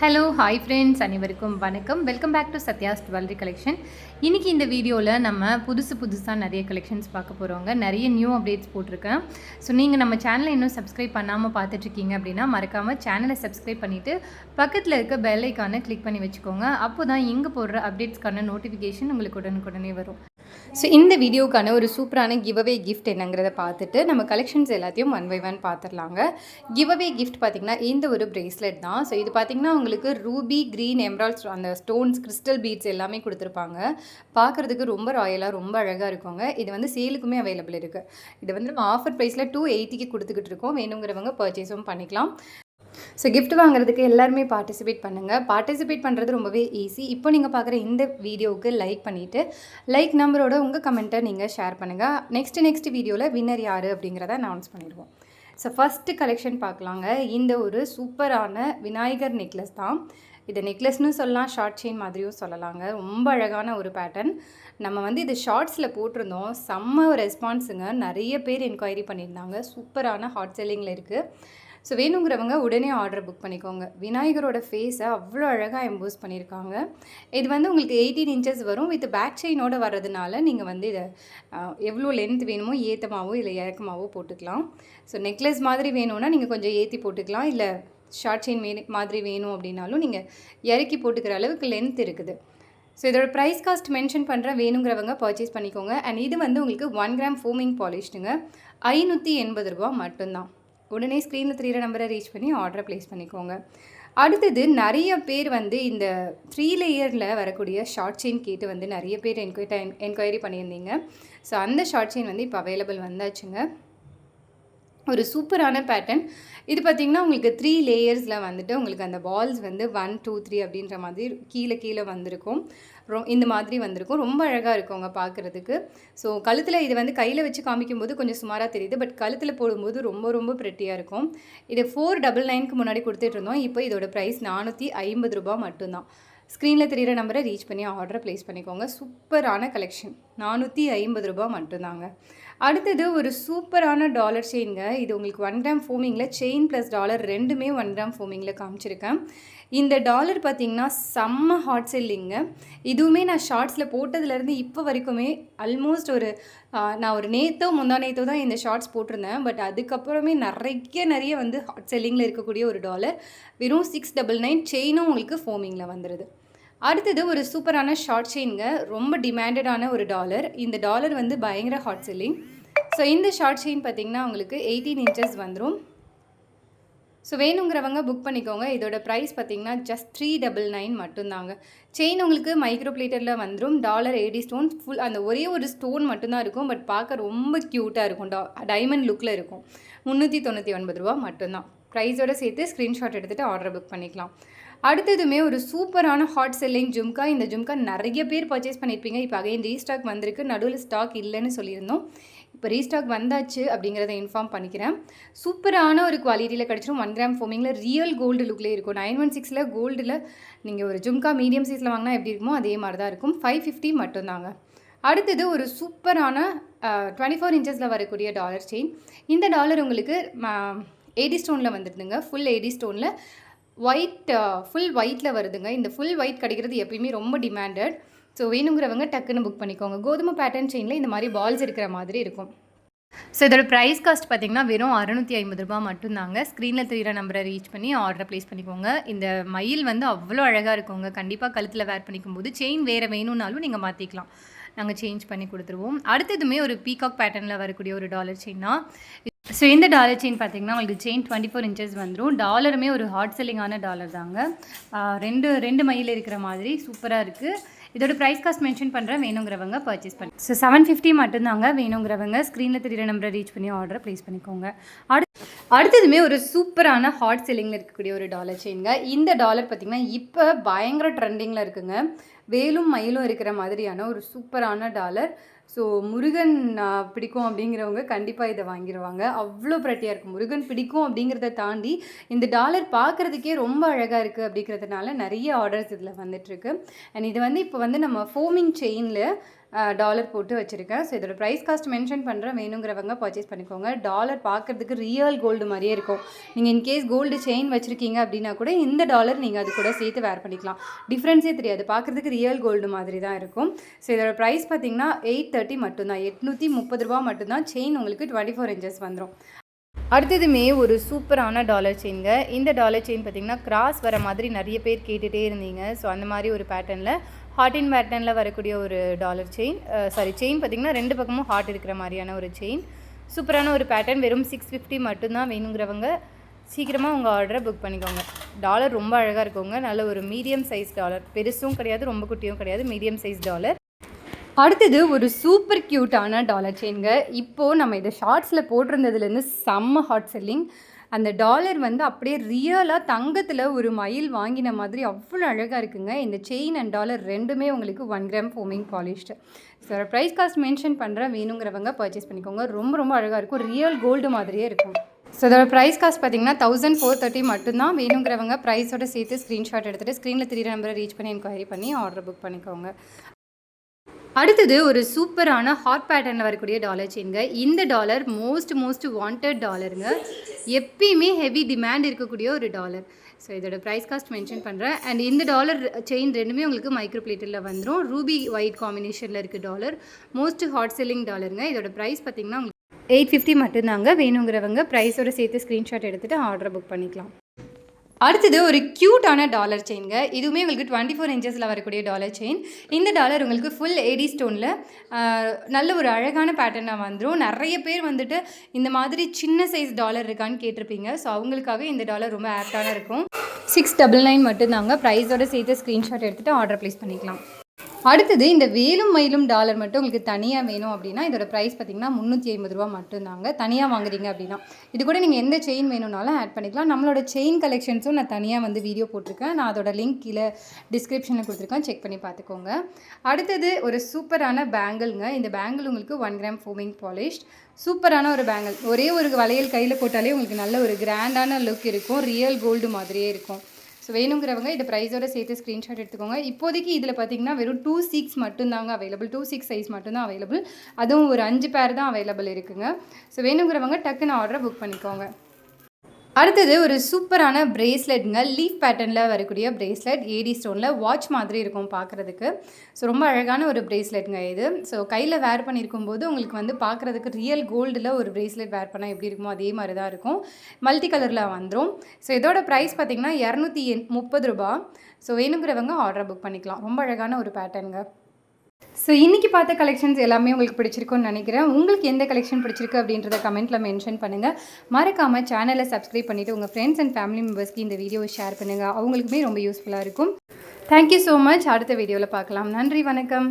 Hello hi friends அனைவருக்கும் வணக்கம். Welcome back to Sathya's jewellery collection இன்றைக்கி இந்த வீடியோவில் நம்ம புதுசு புதுசாக நிறைய கலெக்ஷன்ஸ் பார்க்க போகிறோங்க நிறைய நியூ அப்டேட்ஸ் போட்டிருக்கேன். ஸோ நீங்கள் நம்ம சேனலை இன்னும் சப்ஸ்கிரைப் பண்ணாமல் பார்த்துட்ருக்கீங்க அப்படின்னா மறக்காமல் சேனலை சப்ஸ்கிரைப் பண்ணிவிட்டு பக்கத்தில் இருக்க பெல் ஐக்கானை கிளிக் பண்ணி வச்சுக்கோங்க. அப்போ தான் இங்கே போடுற அப்டேட்ஸ்க்கான நோட்டிஃபிகேஷன் உங்களுக்கு உடனுக்குடனே வரும். ஸோ இந்த வீடியோக்கான ஒரு சூப்பரான கிவ்அவே கிஃப்ட் என்னங்கிறத பார்த்துட்டு நம்ம கலெக்ஷன்ஸ் எல்லாத்தையும் ஒன் பை ஒன் பார்த்துடலாங்க. கிவ்அவே கிஃப்ட் பார்த்திங்கன்னா இந்த ஒரு பிரேஸ்லெட் தான். ஸோ இது பார்த்திங்கன்னா உங்களுக்கு ரூபி க்ரீன் எம்ரால்ஸ் அந்த ஸ்டோன்ஸ் கிறிஸ்டல் பீட்ஸ் எல்லாமே கொடுத்துருப்பாங்க. பார்க்குறதுக்கு ரொம்ப ராயலாக ரொம்ப அழகாக இருக்குங்க. இது வந்து சேலுக்குமே அவைலபிள் இருக்குது இது வந்து நம்ம ஆஃபர் ப்ரைஸில் டூ எயிட்டிக்கு கொடுத்துக்கிட்டு இருக்கோம். வேணுங்கிறவங்க பர்ச்சேஸும் பண்ணிக்கலாம். ஸோ கிஃப்ட் வாங்குறதுக்கு எல்லாருமே பார்ட்டிசிபேட் பண்ணுங்கள் பார்ட்டிசிபேட் பண்ணுறது ரொம்பவே ஈஸி இப்போ நீங்கள் பார்க்குற இந்த வீடியோவுக்கு லைக் பண்ணிவிட்டு லைக் நம்பரோட உங்கள் கமெண்ட்டை நீங்கள் ஷேர் பண்ணுங்கள் நெக்ஸ்ட் நெக்ஸ்ட் வீடியோவில் வின்னர் யார் அப்படிங்கிறத அனௌன்ஸ் பண்ணிடுவோம். ஸோ ஃபஸ்ட்டு கலெக்ஷன் பார்க்கலாங்க. இந்த ஒரு சூப்பரான விநாயகர் நெக்லஸ் தான். இது நெக்லஸ்னு சொல்லலாம் ஷார்ட் செயின் மாதிரியும் சொல்லலாங்க. ரொம்ப அழகான ஒரு பேட்டர்ன் நம்ம வந்து இது ஷார்ட்ஸில் போட்டிருந்தோம். செம்ம ரெஸ்பான்ஸுங்க நிறைய பேர் என்கொயரி பண்ணியிருந்தாங்க. சூப்பரான ஹாட் செல்லிங்கில் இருக்குது ஸோ வேணுங்கிறவங்க உடனே ஆர்டர் புக் பண்ணிக்கோங்க. விநாயகரோட ஃபேஸை அவ்வளோ அழகாக எம்போஸ் பண்ணியிருக்காங்க. இது வந்து உங்களுக்கு எயிட்டீன் இன்ச்சஸ் வரும். வித் பேக் செயினோட வர்றதுனால நீங்கள் வந்து இதை எவ்வளோ லென்த் வேணுமோ ஏத்தமாவோ இல்லை இறக்கமாவோ போட்டுக்கலாம். ஸோ நெக்லஸ் மாதிரி வேணும்னா நீங்கள் கொஞ்சம் ஏற்றி போட்டுக்கலாம். இல்லை ஷார்ட் செயின் வே மாதிரி வேணும் அப்படின்னாலும் நீங்கள் இறக்கி போட்டுக்கிற அளவுக்கு லென்த் இருக்குது. ஸோ இதோட ப்ரைஸ் காஸ்ட் மென்ஷன் பண்ணுற வேணுங்கிறவங்க பர்ச்சேஸ் பண்ணிக்கோங்க. அண்ட் இது வந்து உங்களுக்கு ஒன் கிராம் ஃபோமிங் பாலிஷ்டுங்க ஐநூற்றி எண்பது ரூபா மட்டும்தான். உடனே ஸ்க்ரீனில் தெரியிற நம்பரை ரீச் பண்ணி ஆர்டரை ப்ளேஸ் பண்ணிக்கோங்க. அடுத்தது நிறைய பேர் வந்து இந்த த்ரீ லேயரில் வரக்கூடிய ஷார்ட் செயின் கேட்டு வந்து நிறைய பேர் என்கொயரி என்கொயரி பண்ணியிருந்தீங்க. ஸோ அந்த ஷார்ட் செயின் வந்து இப்போ அவைலபிள் வந்தாச்சுங்க. ஒரு சூப்பரான பேட்டர்ன் இது பார்த்திங்கன்னா உங்களுக்கு த்ரீ லேயர்ஸில் வந்துட்டு உங்களுக்கு அந்த பால்ஸ் வந்து ஒன் டூ த்ரீ அப்படின்ற மாதிரி கீழே கீழே வந்திருக்கும். ரொ இந்த மாதிரி வந்திருக்கும். ரொம்ப அழகாக இருக்குங்க பார்க்குறதுக்கு ஸோ கழுத்தில் இது வந்து கையில் வச்சு காமிக்கும்போது கொஞ்சம் சுமாராக தெரியுது. பட் கழுத்தில் போடும்போது ரொம்ப ரொம்ப ப்ரெட்டியாக இருக்கும். இது ஃபோர் டபுள் நைனுக்கு முன்னாடி கொடுத்துட்டு இருந்தோம். இப்போ இதோட ப்ரைஸ் நானூற்றி ஐம்பது ரூபாய் மட்டும்தான். ஸ்க்ரீனில் தெரிகிற நம்பரை ரீச் பண்ணி ஆர்டரை ப்ளேஸ் பண்ணிக்கோங்க. சூப்பரான கலெக்ஷன் நானூற்றி ஐம்பது ரூபாய் மட்டும்தாங்க. அடுத்தது ஒரு சூப்பரான டாலர் செயின்ங்க இது உங்களுக்கு ஒன் கிராம் ஃபோமிங்கில் செயின் ப்ளஸ் டாலர் ரெண்டுமே ஒன் கிராம் ஃபோமிங்கில் காமிச்சிருக்கேன். இந்த டாலர் பார்த்திங்கன்னா செம்ம ஹாட் செல்லிங்க இதுவுமே நான் ஷார்ட்ஸில் போட்டதுலேருந்து இப்போ வரைக்குமே ஆல்மோஸ்ட் ஒரு நான் ஒரு நேத்தோ முந்தா நேத்தோ தான் இந்த ஷார்ட்ஸ் போட்டிருந்தேன். பட் அதுக்கப்புறமே நிறைய நிறைய வந்து ஹாட் செல்லிங்கில் இருக்கக்கூடிய ஒரு டாலர் வெறும் சிக்ஸ் டபுள் நைன் செயினும் உங்களுக்கு ஃபோமிங்கில் வந்துடுது அடுத்தது ஒரு சூப்பரான ஷார்ட் செயின்ங்க ரொம்ப டிமாண்டடான ஒரு டாலர் இந்த டாலர் வந்து பயங்கர ஹாட் செல்லிங் ஸோ இந்த ஷார்ட் செயின் பார்த்திங்கன்னா உங்களுக்கு எயிட்டீன் இன்ச்சஸ் வந்துடும் ஸோ வேணுங்கிறவங்க புக் பண்ணிக்கோங்க. இதோட ப்ரைஸ் பார்த்தீங்கன்னா ஜஸ்ட் த்ரீ டபுள் நைன் மட்டும்தாங்க. செயின் உங்களுக்கு மைக்ரோ பிளேட்டரில் வந்துடும் டாலர் ஏடி ஸ்டோன் ஃபுல் அந்த ஒரே ஒரு ஸ்டோன் மட்டும்தான் இருக்கும். பட் பார்க்க ரொம்ப க்யூட்டாக இருக்கும். டா டைமண்ட் லுக்கில் இருக்கும். முந்நூற்றி தொண்ணூற்றி ஒன்பது ரூபா மட்டும்தான். ப்ரைஸோட சேர்த்து ஸ்க்ரீன்ஷாட் எடுத்துகிட்டு ஆர்டர் புக் பண்ணிக்கலாம். அடுத்ததுமே ஒரு சூப்பரான ஹாட் செல்லிங் ஜும்கா. இந்த ஜும்கா நிறைய பேர் பர்ச்சேஸ் பண்ணியிருப்பீங்க இப்போ அகைன் ரீஸ்டாக் வந்திருக்கு. நடுவில் ஸ்டாக் இல்லைன்னு சொல்லியிருந்தோம். இப்போ ரீஸ்டாக் வந்தாச்சு அப்படிங்கிறத இன்ஃபார்ம் பண்ணிக்கிறேன். சூப்பரான ஒரு குவாலிட்டியில் கிடச்சிரும். ஒன் கிராம் ஃபோமிங்கில் ரியல் கோல்டு லுக்லேயே இருக்கும். நைன் ஒன் சிக்ஸில் கோல்டில் நீங்கள் ஒரு ஜும்கா மீடியம் சைஸில் வாங்கினா எப்படி இருக்குமோ அதே மாதிரி தான் இருக்கும். ஃபைவ் ஃபிஃப்டி மட்டும்தாங்க. அடுத்தது ஒரு சூப்பரான டுவெண்ட்டி ஃபோர் இன்ச்சஸில் வரக்கூடிய டாலர் செயின் இந்த டாலர் உங்களுக்கு ஏடி ஸ்டோனில் வந்துருந்துங்க ஃபுல் ஏடி ஸ்டோனில் ஒயிட் ஃபுல் ஒயிட்டில் வருதுங்க. இந்த ஃபுல் ஒயிட் கிடைக்கிறது எப்பயுமே ரொம்ப டிமாண்டட் ஸோ வேணுங்கிறவங்க டக்குன்னு புக் பண்ணிக்கோங்க. கோதுமை பேட்டர்ன் செயினில் இந்த மாதிரி பால்ஸ் இருக்கிற மாதிரி இருக்கும். ஸோ இதோட ப்ரைஸ் காஸ்ட் பார்த்தீங்கன்னா வெறும் அறநூற்றி ஐம்பது ரூபாய் மட்டும்தாங்க. ஸ்க்ரீனில் தெரிகிற நம்பரை ரீச் பண்ணி ஆர்டர் ப்ளேஸ் பண்ணிக்கோங்க. இந்த மயில் வந்து அவ்வளோ அழகாக இருக்குங்க. கண்டிப்பாக கழுத்தில் வேர் பண்ணிக்கும் போது செயின் வேறு வேணும்னாலும் நீங்கள் மாற்றிக்கலாம் நாங்கள் சேஞ்ச் பண்ணி கொடுத்துருவோம். அடுத்ததுமே ஒரு பீகாக் பேட்டர்னில் வரக்கூடிய ஒரு டாலர் செயின்னா ஸோ இந்த டாலர் செயின் பார்த்தீங்கன்னா உங்களுக்கு செயின் டுவெண்ட்டி ஃபோர் இன்ச்சஸ் வந்துடும் டாலருமே ஒரு ஹாட் செல்லிங்கான டாலர் தாங்க. ரெண்டு ரெண்டு மயில் இருக்கிற மாதிரி சூப்பராக இருக்குது இதோட ப்ரைஸ் காஸ்ட் மென்ஷன் பண்ணுறேன் வேணுங்கிறவங்க பர்ச்சேஸ் பண்ணி ஸோ செவன் ஃபிஃப்டி மட்டும்தாங்க வேணுங்கிறவங்க ஸ்க்ரீனில் தெரியுற நம்பரை ரீச் பண்ணி ஆர்டரை ப்ளேஸ் பண்ணிக்கோங்க. அடுத்து அடுத்ததுமே ஒரு சூப்பரான ஹாட் செல்லிங்கில் இருக்கக்கூடிய ஒரு டாலர் செயின்ங்க இந்த டாலர் பார்த்திங்கன்னா இப்போ பயங்கர ட்ரெண்டிங்கில் இருக்குங்க. வேலும் மயிலும் இருக்கிற மாதிரியான ஒரு சூப்பரான டாலர். ஸோ முருகன் பிடிக்கும் அப்படிங்கிறவங்க கண்டிப்பாக இதை வாங்கிடுவாங்க அவ்வளோ பிரட்டியாக இருக்கும் முருகன் பிடிக்கும் அப்படிங்கிறத தாண்டி இந்த டாலர் பார்க்குறதுக்கே ரொம்ப அழகாக இருக்குது அப்படிங்கிறதுனால நிறைய ஆர்டர்ஸ் இதில் வந்துட்டுருக்கு அண்ட் இது வந்து இப்போ வந்து நம்ம ஃபோமிங் செயினில் டாலர் போட்டு வச்சுருக்கேன். ஸோ இதோட ப்ரைஸ் காஸ்ட் மென்ஷன் பண்ணுறேன் வேணுங்கிறவங்க பர்ச்சேஸ் பண்ணிக்கோங்க. டாலர் பார்க்குறதுக்கு ரியல் கோல்டு மாதிரியே இருக்கும். நீங்கள் இன்கேஸ் கோல்டு செயின் வச்சுருக்கீங்க அப்படின்னா கூட இந்த டாலர் நீங்கள் அது கூட சேர்த்து வேர் பண்ணிக்கலாம். டிஃப்ரென்ஸே தெரியாது. பார்க்குறதுக்கு ரியல் கோல்டு மாதிரி தான் இருக்கும். ஸோ இதோட ப்ரைஸ் பார்த்தீங்கன்னா எயிட் தேர்ட்டி மட்டும்தான். எட்நூற்றி முப்பது ரூபா மட்டும்தான். செயின் உங்களுக்கு டுவெண்ட்டி ஃபோர் இன்ச்சஸ் வந்துடும் அடுத்ததுமே ஒரு சூப்பரான டாலர் செயின்ங்க இந்த டாலர் செயின் பார்த்தீங்கன்னா கிராஸ் வர மாதிரி நிறைய பேர் கேட்டுகிட்டே இருந்தீங்க. ஸோ அந்த மாதிரி ஒரு பேட்டர்னில் ஹார்ட் இன் வரக்கூடிய ஒரு டாலர் செயின் சாரி செயின் பார்த்தீங்கன்னா ரெண்டு பக்கமும் ஹார்ட் இருக்கிற மாதிரியான ஒரு செயின் சூப்பரான ஒரு பேட்டர்ன் வெறும் சிக்ஸ் ஃபிஃப்டி மட்டும்தான் வேணுங்கிறவங்க சீக்கிரமாக உங்கள் ஆர்டரை புக் பண்ணிக்கோங்க. டாலர் ரொம்ப அழகாக இருக்குங்க. நல்ல ஒரு மீடியம் சைஸ் டாலர் பெருசும் கிடையாது ரொம்ப குட்டியும் கிடையாது மீடியம் சைஸ் டாலர் அடுத்தது ஒரு சூப்பர் க்யூட்டான டாலர் செயின்ங்க இப்போது நம்ம இதை ஷார்ட்ஸில் போட்டிருந்ததுலேருந்து செம்ம ஹாட் செல்லிங் அந்த டாலர் வந்து அப்படியே ரியலாக தங்கத்தில் ஒரு மயில் வாங்கின மாதிரி அவ்வளோ அழகாக இருக்குங்க. இந்த செயின் அண்ட் டாலர் ரெண்டுமே உங்களுக்கு one gram forming polished so price cost mention பண்ணுறேன் வேணுங்கிறவங்க பர்ச்சேஸ் பண்ணிக்கோங்க. ரொம்ப ரொம்ப அழகாக இருக்கும். ரியல் கோல்டு மாதிரியே இருக்கும். ஸோ இதோட ப்ரைஸ் காஸ்ட் பார்த்தீங்கன்னா தௌசண்ட் ஃபோர் தேர்ட்டி மட்டும்தான். வேணுங்கிறவங்க ப்ரைஸோட சேர்த்து ஸ்க்ரீன்ஷாட் எடுத்துகிட்டு ஸ்க்ரீனில் த்ரீ நம்பரை ரீச் பண்ணி என்கொயரி பண்ணி ஆர்டர் புக் பண்ணிக்கோங்க. அடுத்தது ஒரு சூப்பரான ஹாட் பேட்டர்னில் வரக்கூடிய டாலர் செயின்ங்க இந்த டாலர் மோஸ்ட் மோஸ்ட் வாண்டட் டாலருங்க எப்பயுமே ஹெவி டிமாண்ட் இருக்கக்கூடிய ஒரு டாலர் ஸோ இதோட ப்ரைஸ் காஸ்ட் மென்ஷன் பண்ணுறேன் அண்ட் இந்த டாலர் செயின் ரெண்டுமே உங்களுக்கு மைக்ரோ பிளேட்டில் வந்துடும் ரூபி ஒயிட் காம்பினேஷனில் இருக்க டாலர் மோஸ்ட் ஹாட் செல்லிங் டாலருங்க இதோட ப்ரைஸ் பார்த்தீங்கன்னா உங்களுக்கு எயிட் ஃபிஃப்டி மட்டும்தாங்க. வேணுங்கிறவங்க ப்ரைஸோட சேர்த்து ஸ்க்ரீன்ஷாட் எடுத்துகிட்டு ஆர்டர் புக் பண்ணிக்கலாம். அடுத்தது ஒரு க்யூட்டான டாலர் செயின்ங்க இதுவுமே உங்களுக்கு டுவெண்ட்டி ஃபோர் இன்ச்சஸில் வரக்கூடிய டாலர் செயின் இந்த டாலர் உங்களுக்கு ஃபுல் ஏடி ஸ்டோனில் நல்ல ஒரு அழகான பேட்டர்னாக வந்துடும் நிறைய பேர் வந்துட்டு இந்த மாதிரி சின்ன சைஸ் டாலர் இருக்கான்னு கேட்டிருப்பீங்க. ஸோ அவங்களுக்காக இந்த டாலர் ரொம்ப ஆப்டான இருக்கும். சிக்ஸ் டபுள் நைன் மட்டும்தாங்க. ப்ரைஸோட சேர்த்து ஸ்க்ரீன்ஷாட் எடுத்துகிட்டு ஆர்டர் ப்ளேஸ் பண்ணிக்கலாம். அடுத்தது இந்த வேலும் மயிலும் டாலர் மட்டும் உங்களுக்கு தனியாக வேணும் அப்படின்னா இதோட ப்ரைஸ் பார்த்தீங்கன்னா முந்நூற்றி ஐம்பது ரூபா மட்டும்தாங்க. தனியாக வாங்குறீங்க அப்படின்னா. இது கூட நீங்கள் எந்த செயின் வேணும்னாலும் ஆட் பண்ணிக்கலாம். நம்மளோட செயின் கலெக்ஷன்ஸும் நான் தனியாக வந்து வீடியோ போட்டிருக்கேன். நான் அதோட லிங்க் கீழே டிஸ்கிரிப்ஷனில் கொடுத்துருக்கேன். செக் பண்ணி பார்த்துக்கோங்க. அடுத்தது ஒரு சூப்பரான பேங்கிள்ங்க இந்த பேங்கிள் உங்களுக்கு ஒன் கிராம் ஃபோமிங் பாலிஷ்ட் சூப்பரான ஒரு பேங்கிள் ஒரே ஒரு வளையல் கையில் போட்டாலே உங்களுக்கு நல்ல ஒரு கிராண்டான லுக் இருக்கும். ரியல் கோல்டு மாதிரியே இருக்கும். ஸோ வேணுங்கிறவங்க இதை ப்ரைஸோட சேர்த்து ஸ்க்ரீன்ஷாட் எடுத்துக்கோங்க. இப்போதைக்கு இதில் பார்த்தீங்கன்னா வெறும் டூ சிக்ஸ் மட்டும்தாங்க அவைலபிள் டூ சிக்ஸ் சைஸ் மட்டும்தான் அவைலபிள் அதுவும் ஒரு அஞ்சு பேர் தான் அவைலபிள் இருக்குங்க. ஸோ வேணுங்கிறவங்க டக்குன்னு ஆர்டரை புக் பண்ணிக்கோங்க. அடுத்தது ஒரு சூப்பரான பிரேஸ்லெட்ங்க லீஃப் பேட்டர்னில் வரக்கூடிய பிரேஸ்லெட் ஏடி ஸ்டோனில் வாட்ச் மாதிரி இருக்கும் பார்க்குறதுக்கு. ஸோ ரொம்ப அழகான ஒரு பிரேஸ்லெட்ங்க இது. ஸோ கையில் வேர் பண்ணியிருக்கும் போது உங்களுக்கு வந்து பார்க்குறதுக்கு ரியல் கோல்டில் ஒரு பிரேஸ்லெட் வேர் பண்ணால் எப்படி இருக்குமோ அதே மாதிரி தான் இருக்கும். மல்டி கலரில் வந்துடும் ஸோ இதோட ப்ரைஸ் பார்த்திங்கன்னா இரநூத்தி முப்பது ரூபா. ஸோ வேணுங்கிறவங்க ஆர்டர் புக் பண்ணிக்கலாம். ரொம்ப அழகான ஒரு பேட்டர்னுங்க ஸோ இன்றைக்கி பார்த்த கலெக்ஷன்ஸ் எல்லாமே உங்களுக்கு பிடிச்சிருக்கும்னு நினைக்கிறேன். உங்களுக்கு எந்த கலெக்ஷன் பிடிச்சிருக்கு அப்படின்றத கமெண்ட்டில் மென்ஷன் பண்ணுங்கள் மறக்காமல் சேனலை சப்ஸ்கிரைப் பண்ணிவிட்டு உங்கள் ஃப்ரெண்ட்ஸ் அண்ட் ஃபேமிலி மெம்பர்ஸ்க்கு இந்த வீடியோவை ஷேர் பண்ணுங்கள் அவங்களுக்குமே ரொம்ப யூஸ்ஃபுல்லாக இருக்கும். தேங்க்யூ ஸோ மச் அடுத்த வீடியோவில் பார்க்கலாம். நன்றி வணக்கம்.